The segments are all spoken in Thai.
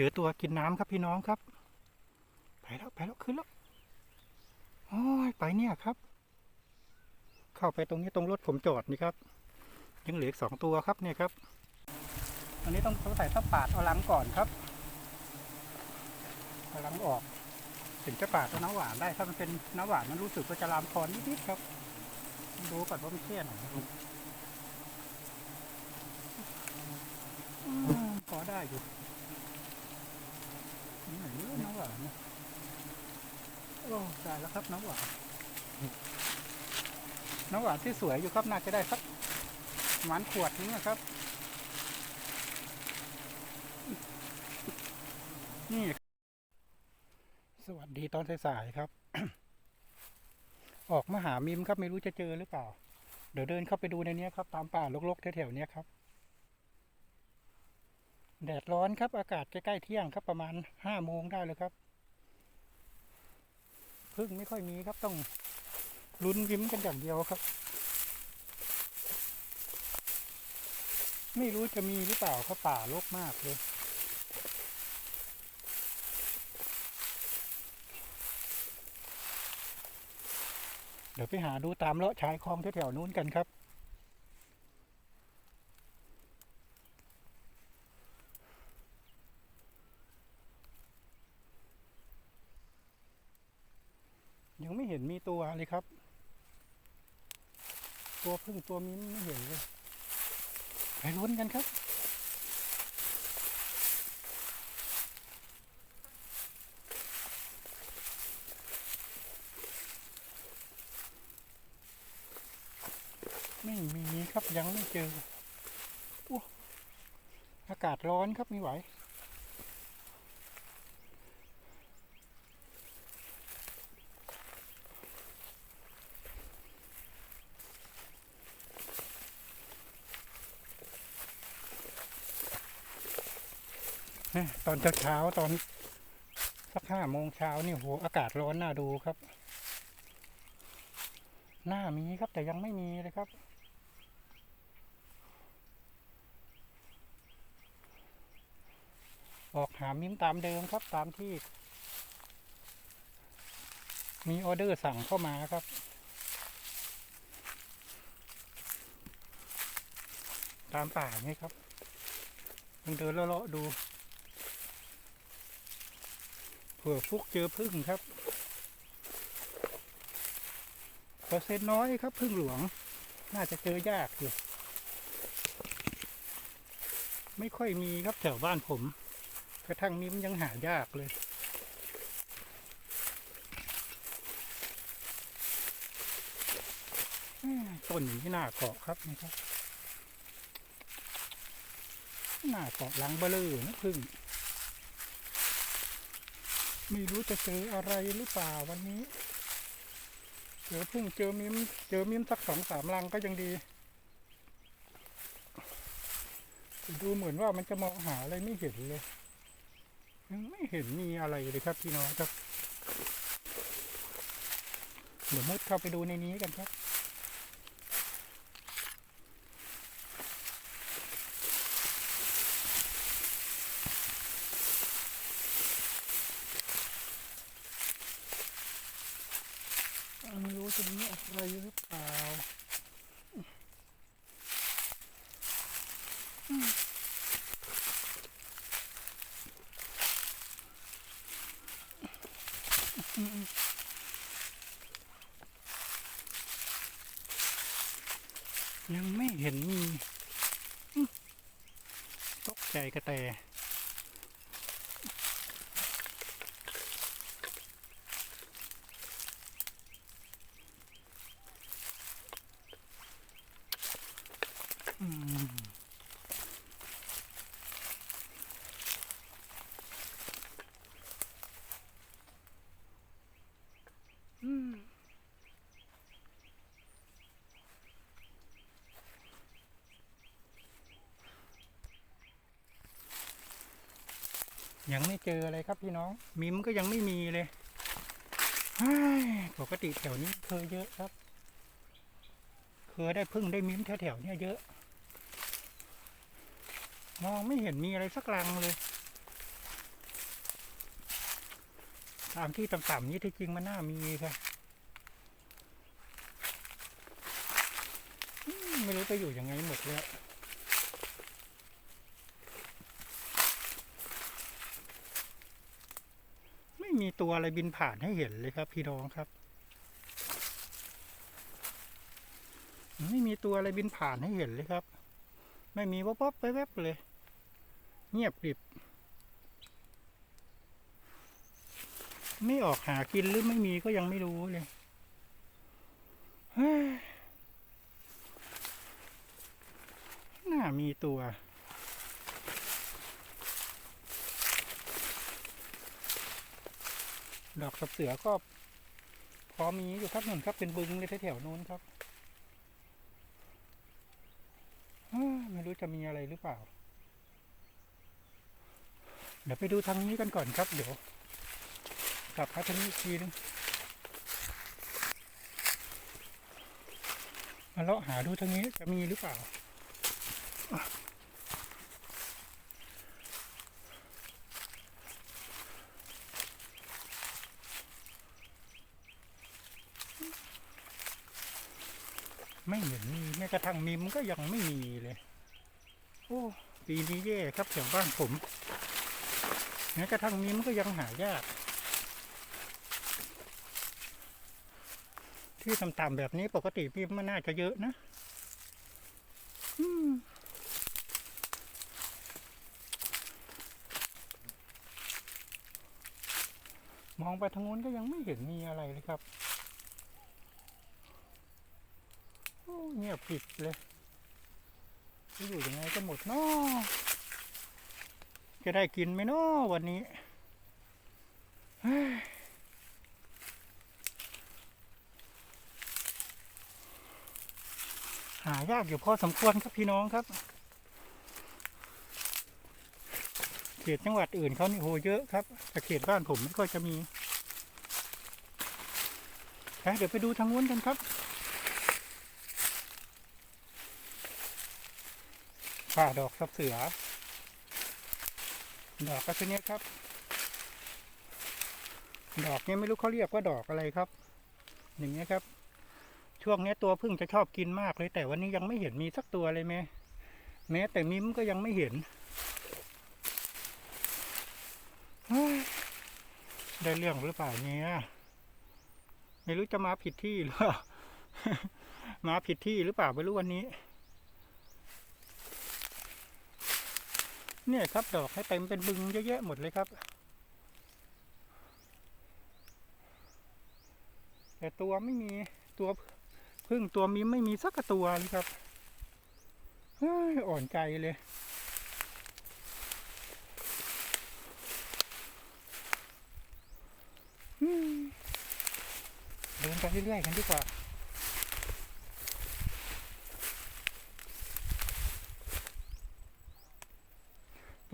เจอตัวกินน้ำครับพี่น้องครับ ไปแล้วไปแล้วขึ้นแล้วโอ้ยไปเนี่ยครับ เข้าไปตรงนี้ตรงรถผมจอดนี่ครับ ยังเหลือสองตัวครับเนี่ยครับอันนี้ต้องต้องใส่ทับปาดเอาหลังก่อนครับเอาหลังออกถึงจะปาดเอาน้ำหวานได้ ถ้ามันเป็นน้ำหวานมันรู้สึกว่าจะลามคอนิดๆครับดูก่อนว่ามันแค่ไหนอืมพอได้อยู่ นี่เยอะน้ำหวานนะโอ้ตายแล้วครับน้ำหวานน้ำหวานที่สวยอยู่ครับน่าจะได้สักประมาณขวดนึงนะครับ นี่ สวัสดีตอนสายๆครับ ออกมาหามิมครับไม่รู้จะเจอหรือเปล่า เดี๋ยวเดินเข้าไปดูในนี้ครับ ตามป่ารกๆแถวๆนี้ครับ แดดร้อนครับ อากาศใกล้ๆเที่ยงครับประมาณห้าโมงได้เลยครับพึ่งไม่ค่อยมีครับต้องลุ้นยิ้มกันอย่างเดียวครับ ไม่รู้จะมีหรือเปล่าครับป่ารกมากเลย เดี๋ยวไปหาดูตามเลาะชายคลองแถวๆนู้นกันครับ มีตัวเลยครับ ตัวพึ่งตัวมิ้นไม่เห็นเลยไปลุ้นกันครับ ไม่มีครับยังไม่เจออ้อากาศร้อนครับม่ไหว ตอนเช้าๆตอนสักห้าโมงเช้านี่โหอากาศร้อนน่าดูครับ หน้ามีครับแต่ยังไม่มีเลยครับ ออกหามิ้มตามเดิมครับตามที่ มีออเดอร์สั่งเข้ามาครับตามป่านี่ครับลองเดินเลาะๆดู ผื่อฟุกเจอพึ่งครับเปอร์เซ็นต์น้อยครับพึ่งหลวง น่าจะเจอยากอยู่ ไม่ค่อยมีครับแถวบ้านผม กระทั่งนี้มันยังหายากเลยแม่ต้นนี้หน้าเกาะครับนี่ครับหน้าเกาะลังเบลือนะพึ่ง ไม่รู้จะเจออะไรหรือเปล่าวันนี้เดี๋ยวพิ่งเจอมิมเจอมิมสักสองสามลังก็ยังดี ดูเหมือนว่ามันจะมองหาอะไรไม่เห็นเลยยังไม่เห็นมีอะไรเลยครับพี่น้องครับเดี๋ยวมุดเข้าไปดูในนี้กันครับ ไม่รู้จะมีอะไรหรือเปล่า ยังไม่เห็นมี ตกใจกระแต ยังไม่เจออะไรครับพี่น้อง มิมก็ยังไม่มีเลยปกติแถวนี้เคยเยอะครับ เคยได้พึ่งได้มิมแถวๆเนี้ยเยอะ มองไม่เห็นมีอะไรสักรังเลย ตามที่ต่ำๆนี้ที่จริงมันน่ามีค่ะไม่รู้จะอยู่ยังไงหมดแล้ว ม่มีตัวอะไรบินผ่านให้เห็นเลยครับ พี่น้องครับ ไม่มีตัวอะไรบินผ่านให้เห็นเลยครับ ไม่มีวับวับไปแวบเลย เงียบกริบ ไม่ออกหากินหรือไม่มีก็ยังไม่รู้เลยน่ามีตัว ดอกสับเสือก็พอมีอยู่ครับหนุนครับเป็นบึงเลยแถวๆนู้นครับไม่รู้จะมีอะไรหรือเปล่า เดี๋ยวไปดูทางนี้กันก่อนครับ เดี๋ยวกลับมาทางนี้อีกทีนึงมาเลาะหาดูทางนี้จะมีหรือเปล่า ไม่เห็นมีแม้กระทั่งมิมก็ยังไม่มีเลย โอ้ปีนี้แย่ครับแถวบ้านผมแม้กระทั่งมิมก็ยังหายาก ที่ต่ำๆแบบนี้ปกติมิมมันน่าจะเยอะนะอืมมองไปทางนู้นก็ยังไม่เห็นมีอะไรเลยครับ โอ้ เงียบผิดเลยจะอยู่ยังไงกันหมดเนาะจะได้กินไหมเนาะวันนี้หายากอยู่พอสมควรครับพี่น้องครับเขตจังหวัดอื่นเขานี่โหเยอะครับแต่เขตบ้านผมไม่ค่อยจะมีเดี๋ยวไปดูทางนู้นกันครับ ป่าดอกสับเสือ ดอกก็ชนิดครับ ดอกเนี้ไม่รู้เขาเรียกว่าดอกอะไรครับ อย่างเงี้ยครับ ช่วงนี้ตัวพึ่งจะชอบกินมากเลย แต่วันนี้ยังไม่เห็นมีสักตัวเลยแม้แม้แต่มิ้มก็ยังไม่เห็นได้เรื่องหรือเปล่าเนี่ยไม่รู้จะมาผิดที่หรือเปล่ามาผิดที่หรือเปล่าไม่รู้วันนี้ เนี่ยครับดอกให้เต็มเป็นบึงเยอะแยะหมดเลยครับแต่ตัวไม่มีตัวพึ่งตัวมิมไม่มีสักตัวเลยครับเฮ้ยอ่อนใจเลย เดินไปเรื่อยๆกันดีกว่า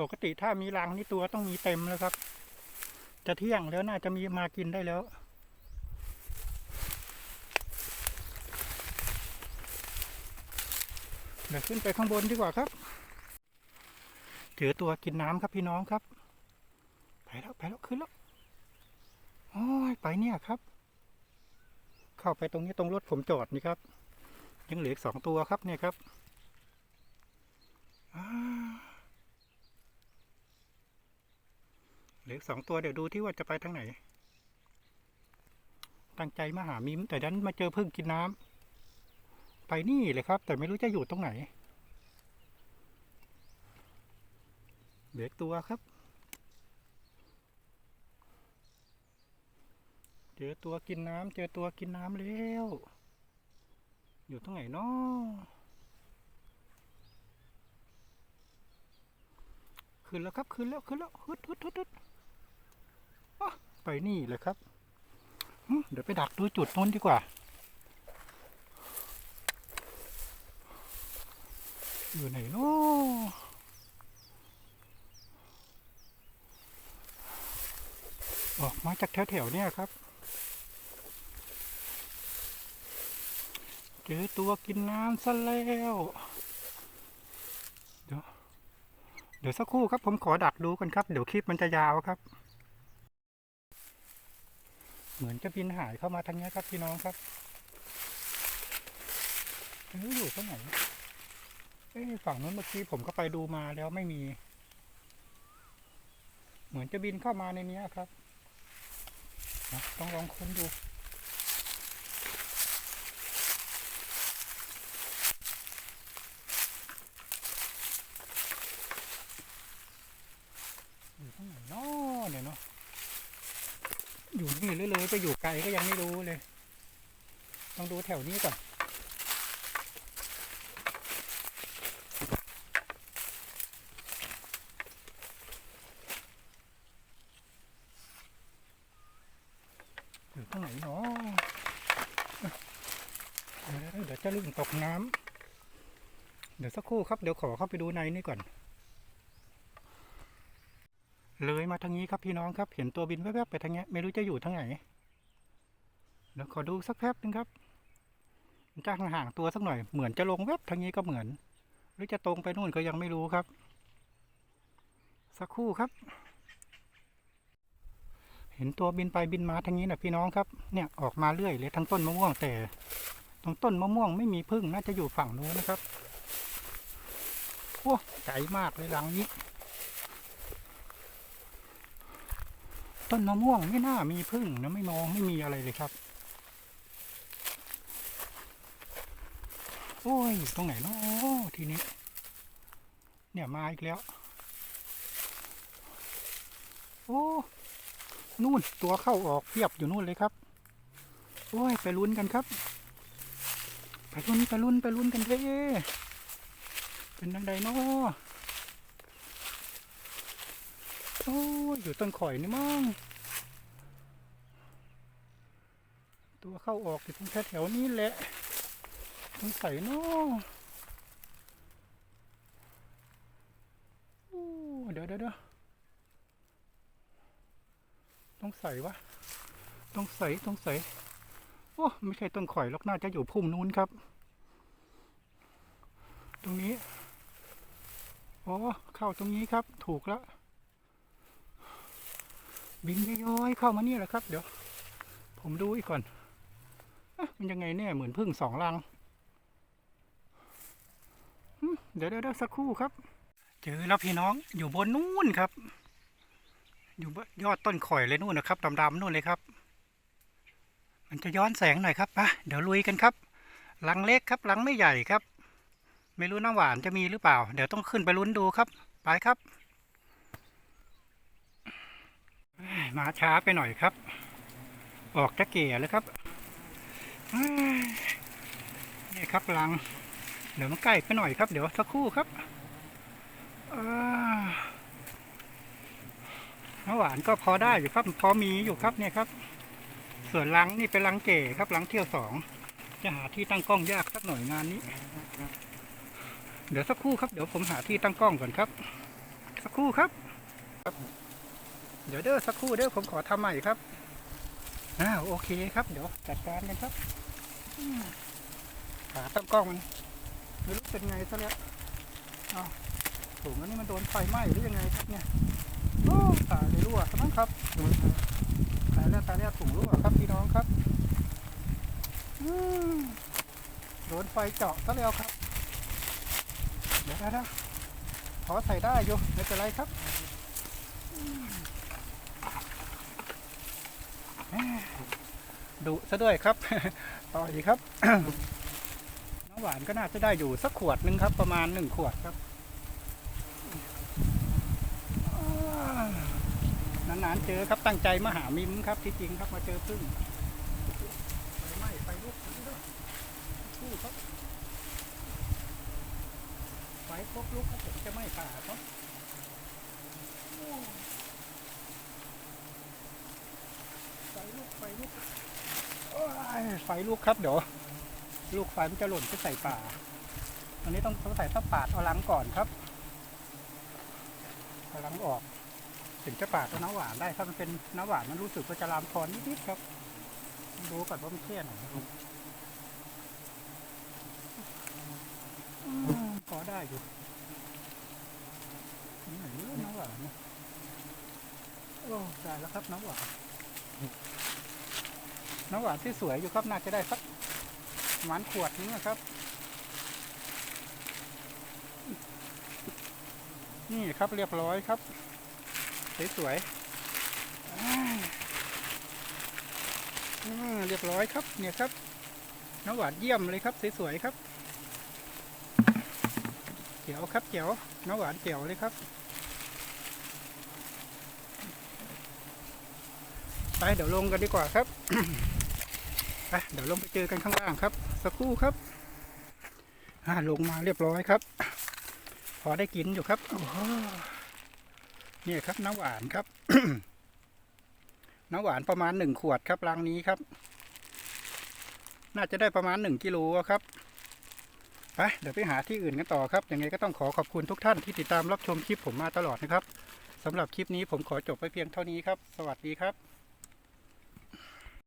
ปกติถ้ามีรังนี่ตัวต้องมีเต็มแล้วครับ จะเที่ยงแล้วน่าจะมีมากินได้แล้ว เดี๋ยวขึ้นไปข้างบนดีกว่าครับเจอตัวกินน้ำครับพี่น้องครับ ไปแล้วไปแล้วขึ้นแล้วโอ้ยไปเนี่ยครับ เข้าไปตรงนี้ตรงรถผมจอดนี่ครับ ยังเหลือสองตัวครับเนี่ยครับอ่า หลือสองตัวเดี๋ยวดูที่ว่าจะไปทางไหน ตั้งใจมาหามิม แต่ดันมาเจอพึ่งกินน้ำไปนี่เลยครับ แต่ไม่รู้จะอยู่ตรงไหนเหลืออกตัวครับ เจอตัวกินน้ำเจอตัวกินน้ำแล้ว อยู่ตรงไหนเนาะขึ้นแล้วครับขึ้นแล้วขึ้นแล้วฮึดฮึดฮึดฮึด ไปนี่เลยครับ เดี๋ยวไปดักดูจุดนู้นดีกว่า อยู่ไหนเนาะออกมาจากแถวๆเนี่ยครับ เจอตัวกินน้ำซะแล้วเดี๋ยวเดี๋ยวสักครู่ครับผมขอดักดูกันครับ เดี๋ยวคลิปมันจะยาวครับ เหมือนจะบินหายเข้ามาทางนี้ครับพี่น้องครับนี่อยู่ตรงไหนเอ้ยฝั่งนู้นเมื่อกี้ผมก็ไปดูมาแล้วไม่มี เหมือนจะบินเข้ามาในนี้ครับ ต้องลองค้นดู อยู่ตรงไหนเนาะเนี่ยเนาะ อยู่นี่เลยเลยๆไปอยู่ไกลก็ยังไม่รู้เลยต้องดูแถวนี้ก่อนอยู่ตรงไหนเนาะเดี๋ยวจะลื่นตกน้ำเดี๋ยวสักครู่ครับเดี๋ยวขอเข้าไปดูในนี่ก่อน เลยมาทางนี้ครับพี่น้องครับ เห็นตัวบินแวบๆไปทางเนี้ยไม่รู้จะอยู่ทางไหนเดี๋ยวขอดูสักแป๊บนึงครับมันจะห่างๆตัวสักหน่อยเหมือนจะลงแวบทางนี้ก็เหมือน หรือจะตรงไปนู่นก็ยังไม่รู้ครับ สักครู่ครับ เห็นตัวบินไปบินมาทางนี้นะพี่น้องครับ เนี่ยออกมาเรื่อยเลยทั้งต้นมะม่วงแต่ ตรงต้นมะม่วงไม่มีพึ่งน่าจะอยู่ฝั่งนู้นนะครับโอ้ใจมากเลยหลังนี้ ต้นมะม่วงไม่น่ามีพึ่งนะไม่มองไม่มีอะไรเลยครับ โอ้ยอยู่ตรงไหนเนาะทีนี้ เนี่ยมาอีกแล้ว โอ้นู่นตัวเข้าออกเพียบอยู่นู่นเลยครับ โอ้ยไปลุ้นกันครับ ไปลุ้นไปลุ้นไปลุ้นกันเด้เป็นนังใดเนาะ โอ้ยอยู่ต้นข่อยนี่มั้งตัวเข้าออกอยู่ตรงแถวๆนี้แหละสงสัยเนาะโอ้เดี๋ยวเดี๋ยวเดี๋ยวต้องใส่วะต้องใส่ต้องใส่โอ้ไม่ใช่ต้นข่อยหรอกน่าจะอยู่พุ่มนู้นครับ ตรงนี้ อ๋อ เข้าตรงนี้ครับ ถูกแล้ว บินย้อยๆเข้ามานี่แหละครับ เดี๋ยว ผมดูอีกก่อนมันยังไงเนี่ยเหมือนพึ่งสองรังเดี๋ยวเดี๋ยวสักครู่ครับ เจอแล้วพี่น้องอยู่บนนู่นครับ อยู่ยอดต้นข่อยเลยนู่นนะครับดำๆนู่นเลยครับ มันจะย้อนแสงหน่อยครับไปเดี๋ยวลุยกันครับหลังเล็กครับหลังไม่ใหญ่ครับ ไม่รู้น้ำหวานจะมีหรือเปล่า เดี๋ยวต้องขึ้นไปลุ้นดูครับ ไปครับ มาช้าไปหน่อยครับ ออกจะเกียแล้วครับนี่ครับลัง เดี๋ยวมันใกล้ไปหน่อยครับ เดี๋ยวสักครู่ครับน้ำหวานก็พอได้อยู่ครับ พอมีอยู่ครับเนี่ยครับ ส่วนลังนี่เป็นลังเก๋ครับลังเที่ยวสองจะหาที่ตั้งกล้องยากสักหน่อยงานนี้ เดี๋ยวสักครู่ครับ เดี๋ยวผมหาที่ตั้งกล้องก่อนครับ สักครู่ครับ เดี๋ยวเด้อสักครู่เด้อผมขอทำใหม่ครับอ่าโอเคครับ เดี๋ยวจัดการกันครับขาตั้งกล้องมันไม่รู้เป็นไงซะแล้วอ้าวถุงอันนี้มันโดนไฟไหม้หรือยังไงครับเนี่ยโอ้ตายเลยรั่วซะมั้งครับตายแล้วตายแล้วถุงรั่วครับพี่น้องครับอืมโดนไฟเจาะซะแล้วครับ เดี๋ยวนะขอใส่ได้อยู่ไม่เป็นไรครับ ดุซะด้วยครับ ต่ออีกครับ น้ำหวานก็น่าจะได้อยู่สักขวดหนึ่งครับ ประมาณหนึ่งขวดครับ นานๆเจอครับตั้งใจมาหามิมครับที่จริงครับมาเจอพึ่งไฟไหม้ไฟลุกด้วยสู้ครับไฟครบลุกครับผมจะไม้ป่าครับโอ้ไฟ ลุกไฟลุกโอ้ยไฟลูกครับเดี๋ยวลูกไฟมันจะหล่นไปใส่ป่าอันนี้ต้องต้องใส่ตะปาดเอาลังก่อนครับเอาลังออก ถึงจะปาดเอาน้ำหวานได้ ถ้ามันเป็นน้ำหวานมันรู้สึกว่าจะลามคอนนิดๆครับ ดูก่อนว่ามันแค่ไหนอืมพอได้อยู่นี่ไหนเรื่องน้ำหวานเนี่ยโอ้ได้แล้วครับน้ำหวาน น้ำหวานที่สวยอยู่ครับน่าจะได้สักประมาณขวดนึงนะครับ นี่ครับเรียบร้อยครับ สวยๆเรียบร้อยครับ เนี่ยครับ น้ำหวานเยี่ยมเลยครับสวยๆครับเจ๋วครับเจ๋วน้ำหวานเจ๋วเลยครับ ไปเดี๋ยวลงกันดีกว่าครับ ไปเดี๋ยวลงไปเจอกันข้างล่างครับ สักครู่ครับอ่าลงมาเรียบร้อยครับ พอได้กินอยู่ครับโอ้โหนี่ครับน้ำหวานครับน้ำหวานประมาณหนึ่งขวดครับรังนี้ครับ น่าจะได้ประมาณหนึ่งกิโลครับไปเดี๋ยวไปหาที่อื่นกันต่อครับยังไงก็ต้องขอขอบคุณทุกท่านที่ติดตามรับชมคลิปผมมาตลอดนะครับสำหรับคลิปนี้ผมขอจบไปเพียงเท่านี้ครับ สวัสดีครับ